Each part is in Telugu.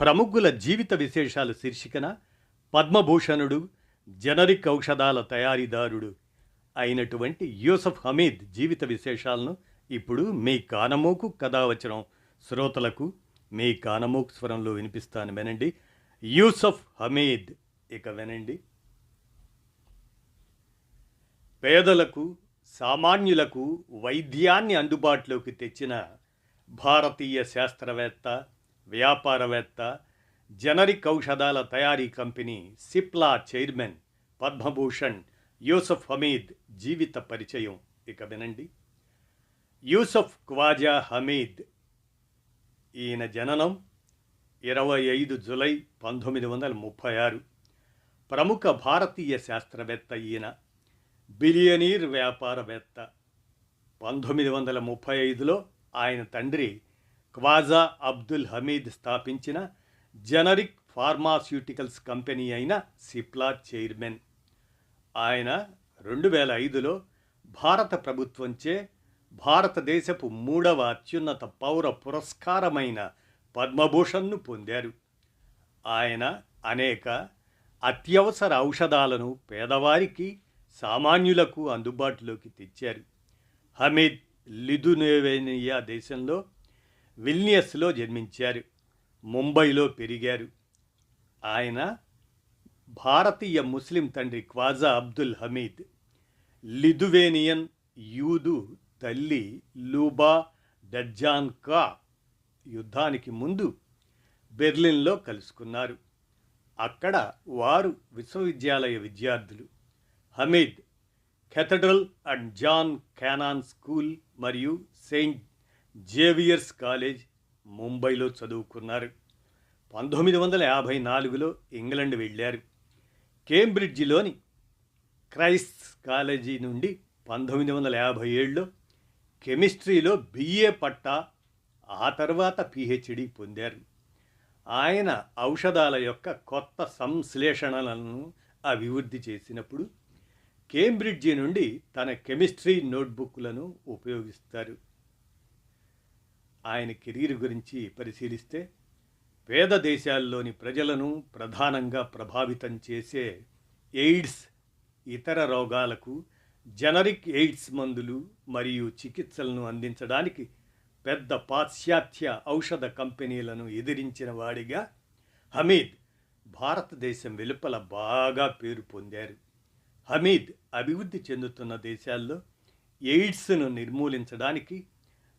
ప్రముఖుల జీవిత విశేషాలు శీర్షికన పద్మభూషణుడు జనరిక్ ఔషధాల తయారీదారుడు అయినటువంటి యూసఫ్ హమీద్ జీవిత విశేషాలను ఇప్పుడు మీ కానమోకు కథావచనం శ్రోతలకు మీ కానమోకు స్వరంలో వినిపిస్తాను వినండి. యూసఫ్ హమీద్ ఇక వినండి. పేదలకు సామాన్యులకు వైద్యాన్ని అందుబాటులోకి తెచ్చిన భారతీయ శాస్త్రవేత్త వ్యాపారవేత్త జనరిక్ ఔషధాల తయారీ కంపెనీ సిప్లా చైర్మన్ పద్మభూషణ్ యూసఫ్ హమీద్ జీవిత పరిచయం. ఇక వినండి. యూసఫ్ క్వాజా హమీద్ ఈయన జననం ఇరవై ఐదు జులై పంతొమ్మిది వందల ముప్పై ఆరు. ప్రముఖ భారతీయ శాస్త్రవేత్త ఈయన బిలియనీర్ వ్యాపారవేత్త. పంతొమ్మిది వందల ముప్పై ఐదులో ఆయన తండ్రి క్వాజా అబ్దుల్ హమీద్ స్థాపించిన జనరిక్ ఫార్మాస్యూటికల్స్ కంపెనీ అయిన సిప్లా చైర్మన్. ఆయన రెండు వేల ఐదులో భారత ప్రభుత్వంచే భారతదేశపు మూడవ అత్యున్నత పౌర పురస్కారమైన పద్మభూషణ్ను పొందారు. ఆయన అనేక అత్యవసర ఔషధాలను పేదవారికి సామాన్యులకు అందుబాటులోకి తెచ్చారు. హమీద్ లిదునేవేనియా దేశంలో విల్నియస్లో జన్మించారు. ముంబైలో పెరిగారు. ఆయన భారతీయ ముస్లిం తండ్రి క్వాజా అబ్దుల్ హమీద్ లిథువేనియన్ యూదు తల్లి లూబా డజ్జాన్ కా యుద్ధానికి ముందు బెర్లిన్లో కలుసుకున్నారు. అక్కడ వారు విశ్వవిద్యాలయ విద్యార్థులు. Hamied Cathedral and John Connon school మరియు సెయింట్ జేవియర్స్ కాలేజ్ ముంబైలో చదువుకున్నారు. పంతొమ్మిది వందల యాభై నాలుగులో ఇంగ్లండ్ వెళ్ళారు. కేంబ్రిడ్జిలోని క్రైస్ట్ కాలేజీ నుండి పంతొమ్మిది వందల యాభై ఏడులో కెమిస్ట్రీలో బిఏ పట్టా ఆ తర్వాత పిహెచ్డి పొందారు. ఆయన ఔషధాల యొక్క కొత్త సంశ్లేషణలను అభివృద్ధి చేసినప్పుడు కేంబ్రిడ్జి నుండి తన కెమిస్ట్రీ నోట్బుక్లను ఉపయోగిస్తారు. ఆయన కెరీర్ గురించి పరిశీలిస్తే పేద దేశాల్లోని ప్రజలను ప్రధానంగా ప్రభావితం చేసే ఎయిడ్స్ ఇతర రోగాలకు జనరిక్ ఎయిడ్స్ మందులు మరియు చికిత్సలను అందించడానికి పెద్ద పాశ్చాత్య ఔషధ కంపెనీలను ఎదిరించిన వాడిగా హమీద్ భారతదేశం వెలుపల బాగా పేరు పొందారు. హమీద్ అభివృద్ధి చెందుతున్న దేశాల్లో ఎయిడ్స్ను నిర్మూలించడానికి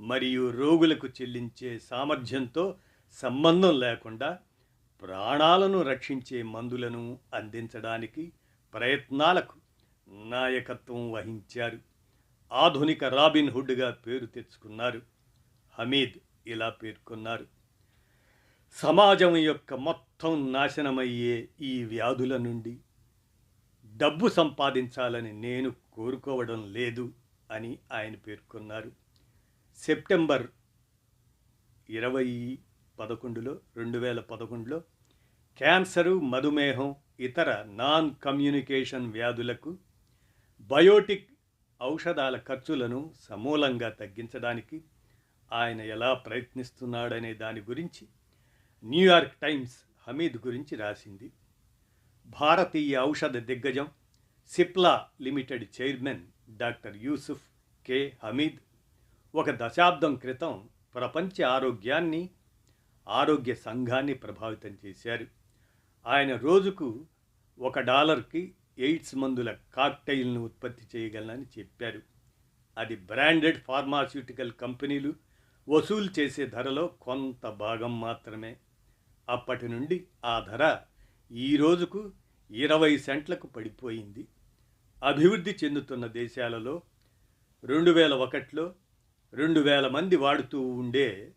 మరియు రోగులకు చెల్లించే సామర్థ్యంతో సంబంధం లేకుండా ప్రాణాలను రక్షించే మందులను అందించడానికి ప్రయత్నాలకు నాయకత్వం వహించారు. ఆధునిక రాబిన్ హుడ్గా పేరు తెచ్చుకున్నారు. హమీద్ ఇలా పేర్కొన్నారు. సమాజం యొక్క మొత్తం నాశనమయ్యే ఈ వ్యాధుల నుండి డబ్బు సంపాదించాలని నేను కోరుకోవడం లేదు అని ఆయన పేర్కొన్నారు. సెప్టెంబర్ ఇరవై పదకొండులో రెండు వేల పదకొండులో క్యాన్సరు మధుమేహం ఇతర నాన్ కమ్యూనికేషన్ వ్యాధులకు బయోటిక్ ఔషధాల ఖర్చులను సమూలంగా తగ్గించడానికి ఆయన ఎలా ప్రయత్నిస్తున్నాడనే దాని గురించి న్యూయార్క్ టైమ్స్ హమీద్ గురించి రాసింది. భారతీయ ఔషధ దిగ్గజం Cipla limited chairman doctor Yusuf K. Hamied ఒక దశాబ్దం క్రితం ప్రపంచ ఆరోగ్యాన్ని ఆరోగ్య సంఘాన్ని ప్రభావితం చేశారు. ఆయన రోజుకు ఒక డాలర్కి ఎయిడ్స్ మందుల కాక్టైల్ను ఉత్పత్తి చేయగలనని చెప్పారు. అది బ్రాండెడ్ ఫార్మాస్యూటికల్ కంపెనీలు వసూలు చేసే ధరలో కొంత భాగం మాత్రమే. అప్పటి నుండి ఆ ధర ఈ రోజుకు ఇరవై సెంట్లకు పడిపోయింది. అభివృద్ధి చెందుతున్న దేశాలలో రెండు వేల ఒకటిలో రెండు వేల మంది వాడుతూ ఉండే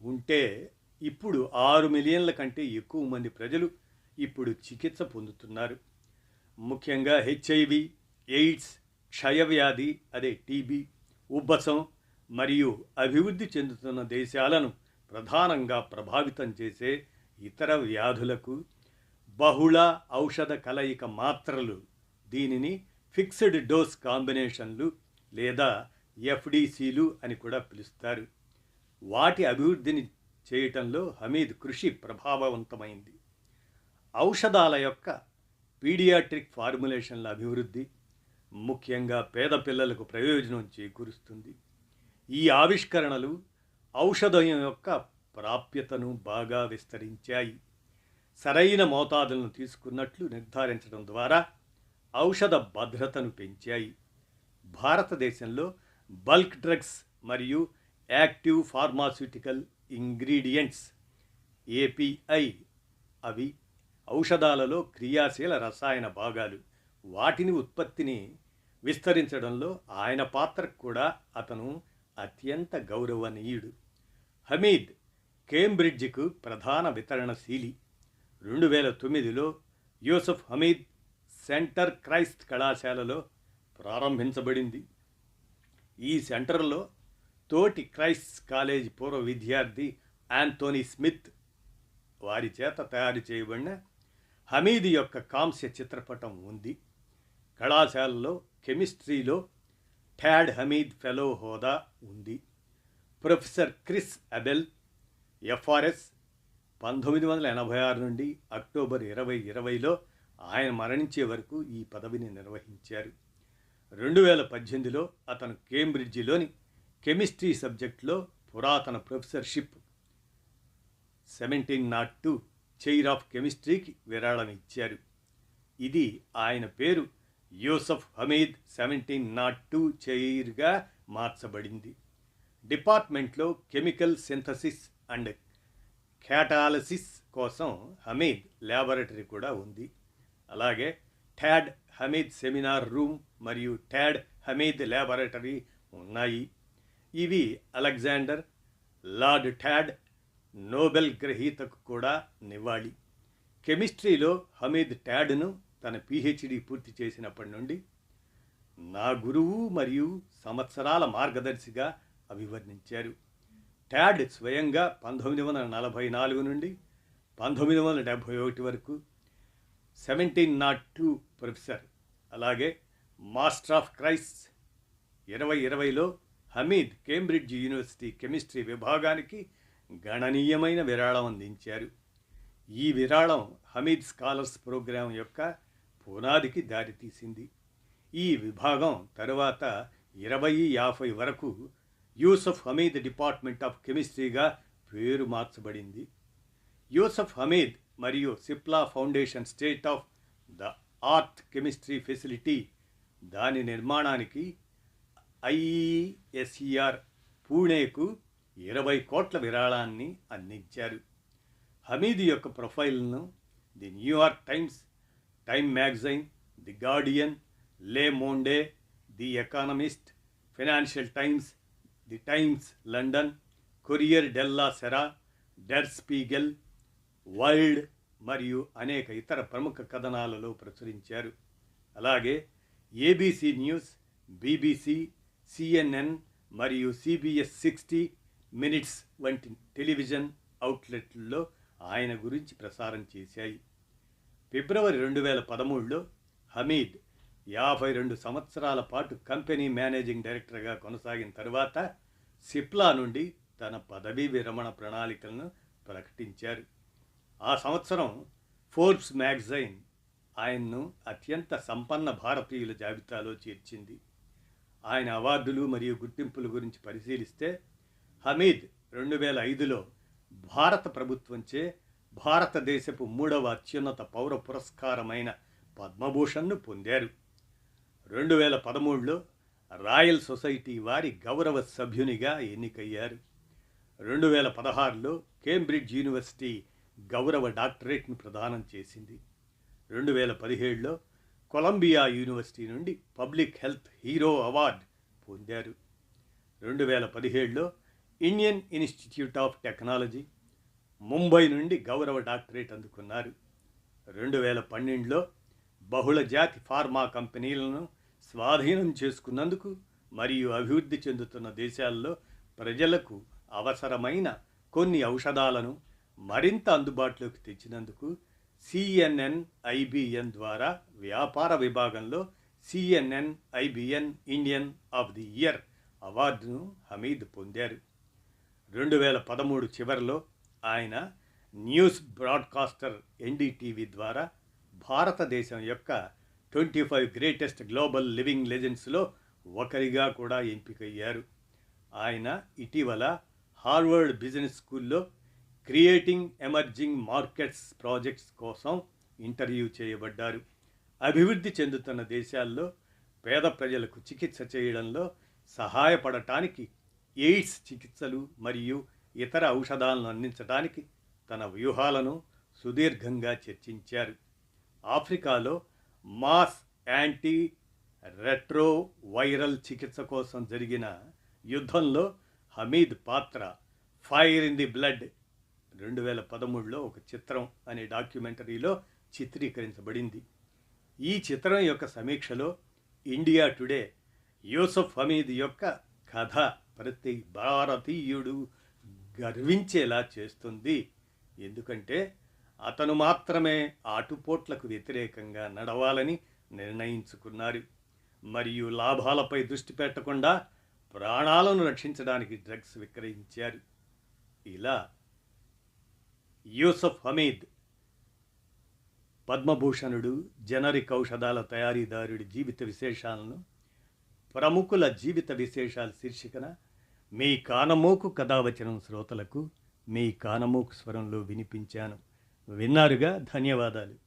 ఉంటే ఇప్పుడు ఆరు మిలియన్ల కంటే ఎక్కువ మంది ప్రజలు ఇప్పుడు చికిత్స పొందుతున్నారు. ముఖ్యంగా హెచ్ఐవి ఎయిడ్స్ క్షయవ్యాధి అదే టీబీ ఉబ్బసం మరియు అభివృద్ధి చెందుతున్న దేశాలను ప్రధానంగా ప్రభావితం చేసే ఇతర వ్యాధులకు బహుళ ఔషధ కలయిక మాత్రలు దీనిని ఫిక్స్డ్ డోస్ కాంబినేషన్లు లేదా ఎఫ్డీసీలు అని కూడా పిలుస్తారు. వాటి అభివృద్ధిని చేయటంలో హమీద్ కృషి ప్రభావవంతమైంది. ఔషధాల యొక్క పీడియాట్రిక్ ఫార్ములేషన్ల అభివృద్ధి ముఖ్యంగా పేద పిల్లలకు ప్రయోజనం చేకూరుస్తుంది. ఈ ఆవిష్కరణలు ఔషధం యొక్క ప్రాప్యతను బాగా విస్తరించాయి. సరైన మోతాదులను తీసుకున్నట్లు నిర్ధారించడం ద్వారా ఔషధ భద్రతను పెంచాయి. భారతదేశంలో బల్క్ డ్రగ్స్ మరియు యాక్టివ్ ఫార్మాస్యూటికల్ ఇంగ్రీడియంట్స్ ఏపీఐ. అవి ఔషధాలలో క్రియాశీల రసాయన భాగాలు. వాటిని ఉత్పత్తిని విస్తరించడంలో ఆయన పాత్ర కూడా అతను అత్యంత గౌరవనీయుడు. హమీద్ కేంబ్రిడ్జ్కు ప్రధాన వితరణశీలి. రెండు వేల తొమ్మిదిలో యూసఫ్ హమీద్ సెంటర్ క్రైస్ట్ కళాశాలలో ప్రారంభించబడింది. ఈ సెంటర్లో తోటి క్రైస్ట్ కాలేజ్ పూర్వ విద్యార్థి యాంథోనీ స్మిత్ వారి చేత తయారు చేయబడిన హమీద్ యొక్క కాంస్య చిత్రపటం ఉంది. కళాశాలలో కెమిస్ట్రీలో ట్యాడ్ హమీద్ ఫెలో హోదా ఉంది. ప్రొఫెసర్ క్రిస్ అబెల్ ఎఫ్ఆర్ఎస్ పంతొమ్మిది వందల ఎనభై ఆరు నుండి అక్టోబర్ ఇరవై ఇరవైలో ఆయన మరణించే వరకు ఈ పదవిని నిర్వహించారు. రెండు వేల పద్దెనిమిదిలో అతను కేంబ్రిడ్జిలోని కెమిస్ట్రీ సబ్జెక్టులో పురాతన professorship. Seventeen nought two chair of కెమిస్ట్రీకి విరాళం ఇచ్చారు. ఇది ఆయన పేరు Yusuf Hamied seventeen nought two చైర్గా మార్చబడింది. డిపార్ట్మెంట్లో కెమికల్ సింథసిస్ అండ్ క్యాటాలసిస్ కోసం హమీద్ ల్యాబొరేటరీ కూడా ఉంది. అలాగే ఠాడ్ హమీద్ సెమినార్ రూమ్ మరియు ట్యాడ్ హమీద్ ల్యాబొరేటరీ ఉన్నాయి. ఇవి అలెగ్జాండర్ లార్డ్ ట్యాడ్ నోబెల్ గ్రహీతకు కూడా నివాళి కెమిస్ట్రీలో హమీద్ ట్యాడ్ను తన పిహెచ్డి పూర్తి చేసినప్పటి నుండి నా గురువు మరియు సంవత్సరాల మార్గదర్శిగా అభివర్ణించారు. ట్యాడ్ స్వయంగా పంతొమ్మిది వందల నలభై నాలుగు నుండి పంతొమ్మిది వందల డెబ్భై ఒకటి వరకు సెవెంటీన్ నాట్ టూ ప్రొఫెసర్. అలాగే మాస్టర్ ఆఫ్ క్రైస్ట్ ఇరవై ఇరవైలో హమీద్ కేంబ్రిడ్జ్ యూనివర్సిటీ కెమిస్ట్రీ విభాగానికి గణనీయమైన విరాళం అందించారు. ఈ విరాళం హమీద్ స్కాలర్స్ ప్రోగ్రాం యొక్క పునాదికి దారితీసింది. ఈ విభాగం తరువాత ఇరవై యాభై వరకు యూసఫ్ హమీద్ డిపార్ట్మెంట్ ఆఫ్ కెమిస్ట్రీగా పేరు మార్చబడింది. యూసఫ్ హమీద్ మరియు Cipla foundation state of the art chemistry facility దాని నిర్మాణానికి ఐఈఎస్ఈఆర్ పూణేకు ఇరవై కోట్ల విరాళాన్ని అందించారు. హమీద్ యొక్క ప్రొఫైల్ను the New York Times Time magazine the Guardian Le Monde the Economist Financial Times the Times London Corriere della Sera Der Spiegel world మరియు అనేక ఇతర ప్రముఖ కథనాలలో ప్రచురించారు. అలాగే ఏబీసీ న్యూస్ బీబీసీ సిఎన్ఎన్ మరియు సిబిఎస్ సిక్స్టీ మినిట్స్ వంటి టెలివిజన్ అవుట్లెట్లలో ఆయన గురించి ప్రసారం చేశాయి. ఫిబ్రవరి రెండు వేల పదమూడులో హమీద్ యాభై రెండు సంవత్సరాల పాటు కంపెనీ మేనేజింగ్ డైరెక్టర్గా కొనసాగిన తరువాత సిప్లా నుండి తన పదవీ విరమణ ప్రణాళికలను ప్రకటించారు. ఆ సంవత్సరం ఫోర్బ్స్ మ్యాగజైన్ ఆయన్ను అత్యంత సంపన్న భారతీయుల జాబితాలో చేర్చింది. ఆయన అవార్డులు మరియు గుర్తింపుల గురించి పరిశీలిస్తే హమీద్ రెండు వేల ఐదులో భారత ప్రభుత్వంచే భారతదేశపు మూడవ అత్యున్నత పౌర పురస్కారమైన పద్మభూషణ్ను పొందారు. రెండు వేల పదమూడులో రాయల్ సొసైటీ వారి గౌరవ సభ్యునిగా ఎన్నికయ్యారు. రెండు వేల పదహారులో కేంబ్రిడ్జ్ యూనివర్సిటీ గౌరవ డాక్టరేట్ను ప్రదానం చేసింది. రెండు వేల పదిహేడులో కొలంబియా యూనివర్సిటీ నుండి పబ్లిక్ హెల్త్ హీరో అవార్డ్ పొందారు. రెండు వేల పదిహేడులో Indian Institute of Technology Mumbai నుండి గౌరవ డాక్టరేట్ అందుకున్నారు. రెండు వేల పన్నెండులో బహుళ జాతి ఫార్మా కంపెనీలను స్వాధీనం చేసుకున్నందుకు మరియు అభివృద్ధి చెందుతున్న దేశాల్లో ప్రజలకు అవసరమైన కొన్ని ఔషధాలను మరింత అందుబాటులోకి తెచ్చినందుకు సిఎన్ఎన్ ఐబిఎన్ ద్వారా వ్యాపార విభాగంలో CNN IBN Indian of the year అవార్డును హమీద్ పొందారు. రెండు వేల పదమూడు చివరిలో ఆయన న్యూస్ బ్రాడ్కాస్టర్ ఎన్డీటీవీ ద్వారా భారతదేశం యొక్క twenty five greatest global living లెజెండ్స్లో ఒకరిగా కూడా ఎంపికయ్యారు. ఆయన ఇటీవల హార్వర్డ్ బిజినెస్ స్కూల్లో క్రియేటింగ్ ఎమర్జింగ్ మార్కెట్స్ ప్రాజెక్ట్స్ కోసం ఇంటర్వ్యూ చేయబడ్డారు. అభివృద్ధి చెందుతున్న దేశాల్లో పేద ప్రజలకు చికిత్స చేయడంలో సహాయపడటానికి ఎయిడ్స్ చికిత్సలు మరియు ఇతర ఔషధాలను అందించడానికి తన వ్యూహాలను సుదీర్ఘంగా చర్చించారు. ఆఫ్రికాలో మాస్ యాంటీ రెట్రో వైరల్ చికిత్స కోసం జరిగిన యుద్ధంలో హమీద్ పాత్ర ఫైర్ ఇన్ ది బ్లడ్ రెండు వేల పదమూడులో ఒక చిత్రం అనే డాక్యుమెంటరీలో చిత్రీకరించబడింది. ఈ చిత్రం యొక్క సమీక్షలో ఇండియా టుడే యూసఫ్ హమీద్ యొక్క కథ ప్రతి భారతీయుడు గర్వించేలా చేస్తుంది. ఎందుకంటే అతను మాత్రమే ఆటుపోట్లకు వ్యతిరేకంగా నడవాలని నిర్ణయించుకున్నారు. మరియు లాభాలపై దృష్టి పెట్టకుండా ప్రాణాలను రక్షించడానికి డ్రగ్స్ విక్రయించారు. ఇలా యూసఫ్ హమీద్. పద్మభూషణుడు జనరిక్ ఔషధాల తయారీదారుడి జీవిత విశేషాలను ప్రముఖుల జీవిత విశేషాల శీర్షికన మీ కానమోకు కథావచనం శ్రోతలకు మీ కానమోకు స్వరంలో వినిపించాను. విన్నారుగా? ధన్యవాదాలు.